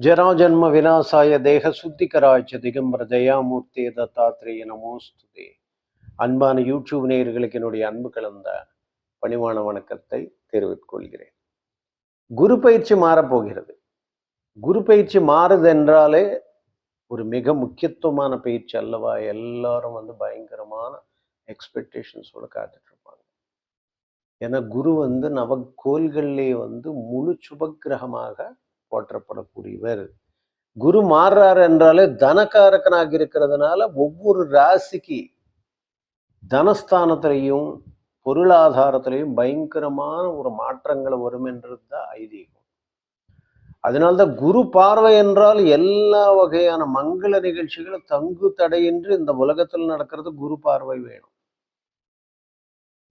ஜராஜன்ம விநாசாய தேக சுத்திகராய்ச்ச திகம்பர ஜெயாமூர்த்தி தத்தாத்திரேய நமோஸ்துதி. அன்பான யூடியூப் நேயர்களுக்கு என்னுடைய அன்பு கலந்த பணிவான வணக்கத்தை தெரிவித்துக்கொள்கிறேன் குரு பயிற்சி மாறப்போகிறது குரு பயிற்சி மாறுது என்றாலே ஒரு மிக முக்கியத்துவமான பயிற்சி அல்லவா? எல்லாரும் வந்து பயங்கரமான எக்ஸ்பெக்டேஷன்ஸோட காத்துட்டு இருப்பாங்க. ஏன்னா குரு வந்து நவக்கோள்கள்லேயே வந்து முழு சுபக்கிரகமாக போற்றப்படக்கூடியவர். குரு மாறுறார் என்றாலே தனக்காரக்கனாக இருக்கிறதுனால ஒவ்வொரு ராசிக்கு தனஸ்தானத்திலையும் பொருளாதாரத்திலையும் பயங்கரமான ஒரு மாற்றங்கள் வரும் என்றது தான் ஐதீகம். அதனால்தான் குரு பார்வை என்றால் எல்லா வகையான மங்கள நிகழ்ச்சிகளும் தங்கு தடையின்றி இந்த உலகத்தில் நடக்கிறது குரு பார்வை வேணும்.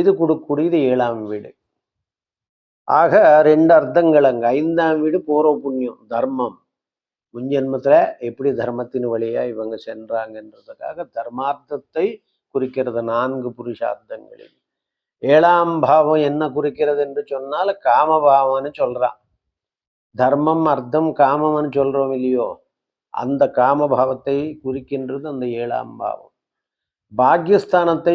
இது கொடுக்கக்கூடியது ஏழாம் வீடு. ஆக ரெண்டு அர்த்தங்கள் அங்கே ஐந்தாம் வீடு பூர்வ புண்ணியம் தர்மம் முன்ஜென்மத்துல எப்படி தர்மத்தின் வழியா இவங்க சென்றாங்கன்றதுக்காக தர்மார்த்தத்தை குறிக்கிறது நான்கு புருஷார்த்தங்களில். ஏழாம் பாவம் என்ன குறிக்கிறது என்று சொன்னால் காமபாவம்னு சொல்றான். தர்மம் அர்த்தம் காமம்னு சொல்றோம் இல்லையோ? அந்த காமபாவத்தை குறிக்கின்றது அந்த ஏழாம் பாவம். பாக்கியஸ்தானத்தை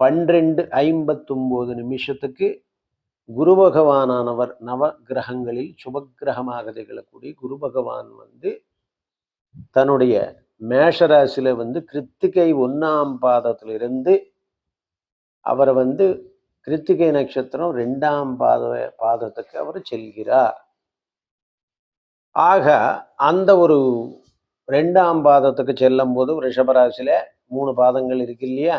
பன்னிரெண்டு ஐம்பத்தொம்போது நிமிஷத்துக்கு குரு பகவானானவர் நவ கிரகங்களில் சுபக்கிரகமாக திகழக்கூடிய குரு பகவான் வந்து தன்னுடைய மேஷராசியில வந்து கிருத்திகை ஒன்றாம் பாதத்திலிருந்து அவர் வந்து கிருத்திகை நட்சத்திரம் ரெண்டாம் பாத பாதத்துக்கு அவர் செல்கிறார். ஆக அந்த ஒரு ரெண்டாம் பாதத்துக்கு செல்லும் போது ரிஷபராசியில் மூணு பாதங்கள் இருக்கு இல்லையா?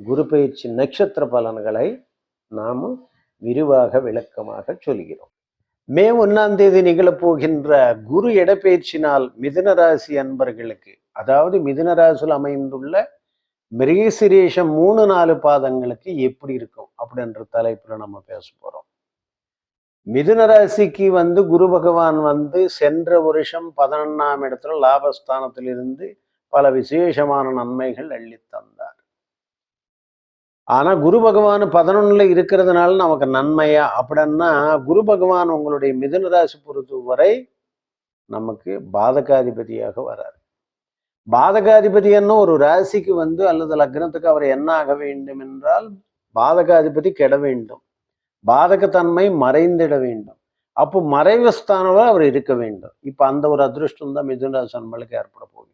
குரு பயிற்சி நட்சத்திர பலன்களை நாம் விரிவாக விளக்கமாக சொல்கிறோம். மே ஒன்றாம் தேதி நிகழப்போகின்ற குரு இடப்பெயர்ச்சினால் மிதுன ராசி அன்பர்களுக்கு அதாவது மிதுன ராசியில் அமைந்துள்ள மிருகசிரேஷம் மூணு நாலு பாதங்களுக்கு எப்படி இருக்கும் அப்படின்ற தலைப்புல நம்ம பேச போறோம். மிதுன ராசிக்கு வந்து குரு பகவான் வந்து சென்ற வருஷம் பதினொன்னாம் இடத்துல லாபஸ்தானத்திலிருந்து பல விசேஷமான நன்மைகள் அள்ளி ஆனா குரு பகவான் பதினொன்னுல இருக்கிறதுனால நமக்கு நன்மையா? அப்படின்னா குரு பகவான் உங்களுடைய மிதுன ராசி பொறுத்த வரை நமக்கு பாதகாதிபதியாக வராரு. பாதகாதிபதி என்ன? ஒரு ராசிக்கு வந்து அல்லது லக்னத்துக்கு அவர் என்ன ஆக வேண்டும் என்றால் பாதகாதிபதி கெட வேண்டும். பாதகத்தன்மை மறைந்திட வேண்டும். அப்போ மறைவு அவர் இருக்க வேண்டும். இப்ப அந்த ஒரு அதிருஷ்டம் தான் மிதுன ராசி ஏற்பட போகுது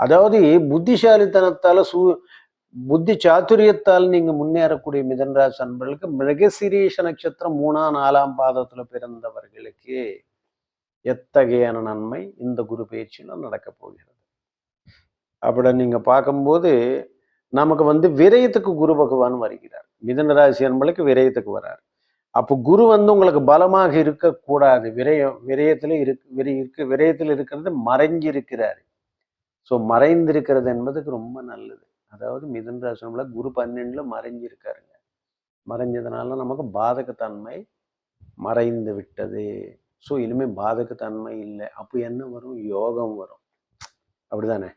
அதாவது புத்திசாலித்தனத்தால சூ புத்தி சாத்துரியத்தால் நீங்க முன்னேறக்கூடிய மிதன்ராஜ் அன்பர்களுக்கு மிருகசிரீஷ நட்சத்திரம் மூணாம் நாலாம் பாதத்துல பிறந்தவர்களுக்கு எத்தகையான நன்மை இந்த குரு பயிற்சியில நடக்க போகிறது? அப்படி நீங்க பார்க்கும்போது நமக்கு வந்து விரயத்துக்கு குரு பகவான் வருகிறார். மிதன ராசி அன்பளுக்கு விரயத்துக்கு வரார். அப்போ குரு வந்து உங்களுக்கு பலமாக இருக்கக்கூடாது விரயம் விரயத்துல இருக்கு விரை இருக்கு விரயத்தில் இருக்கிறது மறைஞ்சிருக்கிறார். ஸோ மறைந்திருக்கிறது என்பதுக்கு ரொம்ப நல்லது. அதாவது மிதன் ராசனம்ல குரு பன்னெண்டுல மறைஞ்சிருக்காருங்க. மறைஞ்சதுனால நமக்கு பாதகத்தன்மை மறைந்து விட்டது. ஸோ இனிமே பாதகத்தன்மை இல்லை. அப்போ என்ன வரும்? யோகம் வரும். அப்படிதானே?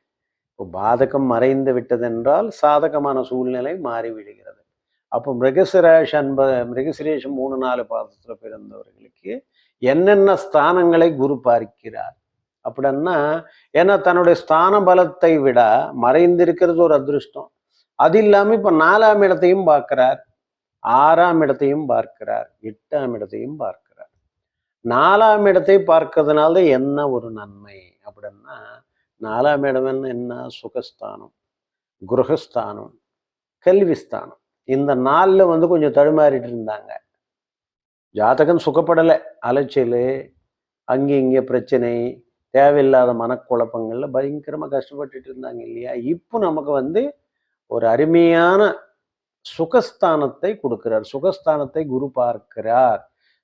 இப்போ பாதகம் மறைந்து விட்டதென்றால் சாதகமான சூழ்நிலை மாறிவிடுகிறது அப்போ மிருகசிரேஷ் அன்ப மிருகசிரேஷம் மூணு நாலு பாதத்துல பிறந்தவர்களுக்கு என்னென்ன ஸ்தானங்களை குரு பார்க்கிறார்? அப்படின்னா ஏன்னா தன்னுடைய ஸ்தான பலத்தை விட மறைந்திருக்கிறது ஒரு அதிருஷ்டம். அது இல்லாமல் இப்ப நாலாம் இடத்தையும் பார்க்கிறார் ஆறாம் இடத்தையும் பார்க்கிறார் எட்டாம் இடத்தையும் பார்க்கிறார். நாலாம் இடத்தை பார்க்கறதுனால என்ன ஒரு நன்மை அப்படின்னா நாலாம் இடம் என்ன என்ன? சுகஸ்தானம் குருகஸ்தானம் கல்விஸ்தானம். இந்த நாளில் வந்து கொஞ்சம் தடுமாறிட்டு இருந்தாங்க. ஜாதகம் சுகப்படலை அலைச்சல் அங்கே இங்கே பிரச்சனை தேவையில்லாத மனக்குழப்பங்கள்ல பயங்கரமாக கஷ்டப்பட்டுட்டு இருந்தாங்க இல்லையா? இப்போ நமக்கு வந்து ஒரு அருமையான சுகஸ்தானத்தை கொடுக்கிறார். சுகஸ்தானத்தை குரு பார்க்கிறார்.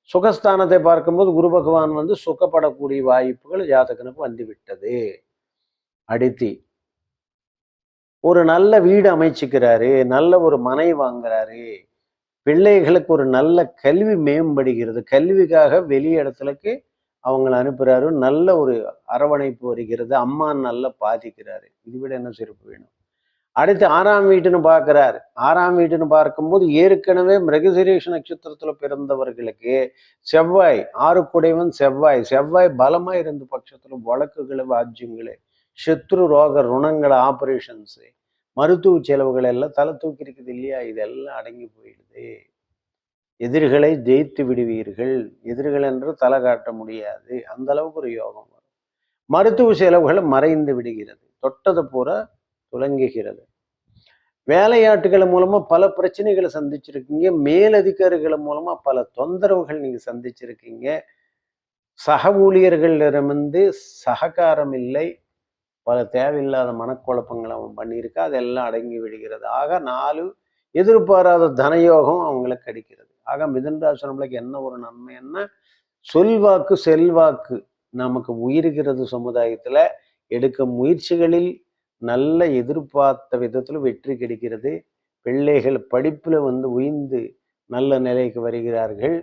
சுகஸ்தானத்தை பார்க்கும்போது குரு பகவான் வந்து சுகப்படக்கூடிய வாய்ப்புகள் ஜாதகனுக்கு வந்து விட்டது அடுத்தி ஒரு நல்ல வீடு அமைச்சுக்கிறாரு நல்ல ஒரு மனை வாங்குறாரு. பிள்ளைகளுக்கு ஒரு நல்ல கல்வி மேம்படுகிறது. கல்விக்காக வெளி இடத்துலக்கு அவங்கள அனுப்புறாரு. நல்ல ஒரு அரவணைப்பு வருகிறது. அம்மா நல்லா பாதிக்கிறாரு. இது விட என்ன சிறப்பு வேணும்? அடுத்து ஆறாம் வீட்டுன்னு பார்க்குறாரு. ஆறாம் வீட்டுன்னு பார்க்கும்போது ஏற்கனவே மிருகசிரேஷ நட்சத்திரத்துல பிறந்தவர்களுக்கு செவ்வாய் ஆறுக்குடைவன் செவ்வாய். செவ்வாய் பலமா இருந்த பட்சத்துல வழக்குகளை வாஜ்யங்களே சத்ரு ரோக ருணங்களை ஆபரேஷன்ஸு மருத்துவ செலவுகள் எல்லாம் தலை தூக்கி இருக்குது இல்லையா? இதெல்லாம் அடங்கி போயிடுது. எதிரிகளை ஜெயித்து விடுவீர்கள். எதிரிகள் என்று தலை காட்ட முடியாது. அந்த அளவுக்கு ஒரு யோகம் வரும். மருத்துவ செலவுகள் மறைந்து விடுகிறது. தொட்டது பூரா துலங்குகிறது. வேலையாட்டுகள் மூலமா பல பிரச்சனைகளை சந்திச்சிருக்கீங்க. மேலதிகாரிகள் மூலமா பல தொந்தரவுகள் நீங்க சந்திச்சிருக்கீங்க. சக ஊழியர்களிடமிருந்து சககாரம் இல்லை. பல தேவையில்லாத மனக்குழப்பங்களை அவன் பண்ணியிருக்கா. அதெல்லாம் அடங்கி விடுகிறது. ஆக நாலு எதிர்பாராத தனயோகம் அவங்களுக்கு கிடைக்கிறது. ஆக மிதன்ராசிரமலுக்கு என்ன ஒரு நன்மை என்ன சொல்வாக்கு செல்வாக்கு நமக்கு உயிர்கிறது சமுதாயத்துல. எடுக்க முயற்சிகளில் நல்ல எதிர்பார்த்த விதத்தில் வெற்றி கிடைக்கிறது. பிள்ளைகள் படிப்புல வந்து உயர்ந்து நல்ல நிலைக்கு வருகிறார்கள்.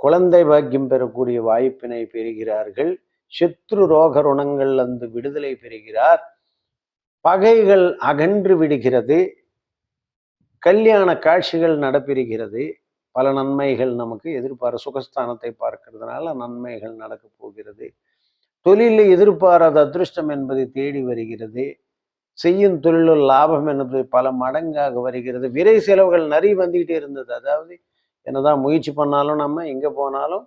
குழந்தை பாக்கியம் பெறக்கூடிய வாய்ப்பினை பெறுகிறார்கள். சத்ரு ரோக ருணங்கள் வந்து விடுதலை பெறுகிறார். பகைகள் அகன்று விடுகிறது. கல்யாண காட்சிகள் நடைபெறுகிறது பல நன்மைகள் நமக்கு எதிர்பார சுகஸ்தானத்தை பார்க்கறதுனால நன்மைகள் நடக்க போகிறது. தொழிலில் எதிர்பாராத அதிருஷ்டம் என்பதை தேடி வருகிறது. செய்யும் தொழிலில் லாபம் என்பது பல மடங்காக வருகிறது. விரை செலவுகள் நிறைய வந்துகிட்டே இருந்தது. அதாவது என்னதான் முயற்சி பண்ணாலும் நம்ம எங்கே போனாலும்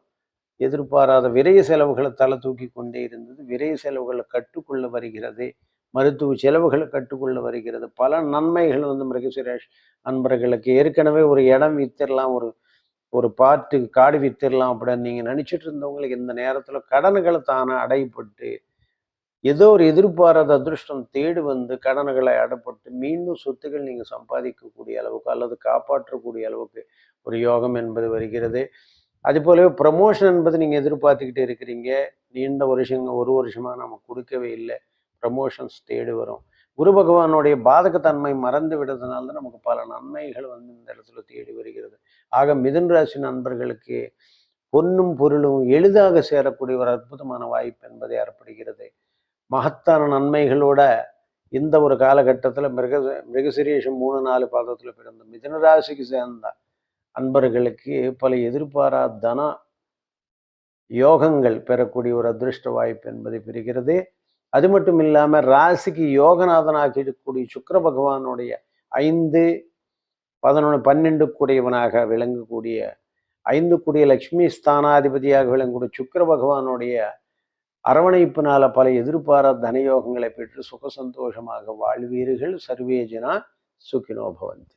எதிர்பாராத விரைய செலவுகளை தலை தூக்கி கொண்டே இருந்தது. விரைய செலவுகளை கட்டுக்குள்ள வருகிறது. மருத்துவ செலவுகளை கட்டுக்குள்ள வருகிறது. பல நன்மைகள் வந்து மிருக சுரேஷ் அன்பர்களுக்கு. ஏற்கனவே ஒரு இடம் வித்திரலாம் ஒரு ஒரு பாட்டு காடு வித்திரலாம் அப்படின்னு நீங்க நினைச்சிட்டு இருந்தவங்களுக்கு இந்த நேரத்துல கடன்களை தானே அடைப்பட்டு ஏதோ ஒரு எதிர்பாராத அதிர்ஷ்டம் தேடி வந்து கடன்களை அடைப்பட்டு மீண்டும் சொத்துக்கள் நீங்க சம்பாதிக்கக்கூடிய அளவுக்கு அல்லது காப்பாற்றக்கூடிய அளவுக்கு ஒரு யோகம் என்பது வருகிறது. அது போலவே ப்ரமோஷன் என்பது நீங்கள் எதிர்பார்த்துக்கிட்டு இருக்கிறீங்க. நீண்ட வருஷங்க ஒரு வருஷமாக நம்ம கொடுக்கவே இல்லை. ப்ரமோஷன்ஸ் தேடி வரும். குரு பகவானுடைய பாதகத்தன்மை மறந்து விடுறதுனால தான் நமக்கு பல நன்மைகள் வந்து இந்த இடத்துல தேடி வருகிறது. ஆக மிதுன் ராசி நண்பர்களுக்கு பொன்னும் பொருளும் எளிதாக சேரக்கூடிய ஒரு அற்புதமான வாய்ப்பு என்பதை ஏற்படுகிறது. மகத்தான நன்மைகளோட இந்த ஒரு காலகட்டத்தில் மிருக மிருகசிரேஷம் மூணு நாலு பாதத்தில் பிறந்த மிதன ராசிக்கு சேர்ந்த அன்பர்களுக்கு பல எதிர்பாரா தன யோகங்கள் பெறக்கூடிய ஒரு அதிருஷ்ட வாய்ப்பு என்பதை பெறுகிறது. அது மட்டும் இல்லாம ராசிக்கு யோகநாதனாக இருக்கக்கூடிய சுக்கர பகவானுடைய ஐந்து பதினொன்று பன்னெண்டு கூடியவனாக விளங்கக்கூடிய ஐந்து கூடிய லட்சுமி ஸ்தானாதிபதியாக விளங்கக்கூடிய சுக்கிர பகவானுடைய அரவணைப்பினால பல எதிர்பாராத தனயோகங்களை பெற்று சுக சந்தோஷமாக வாழ்வீர்கள் சர்வேஜனா சுகினோ பவந்தி.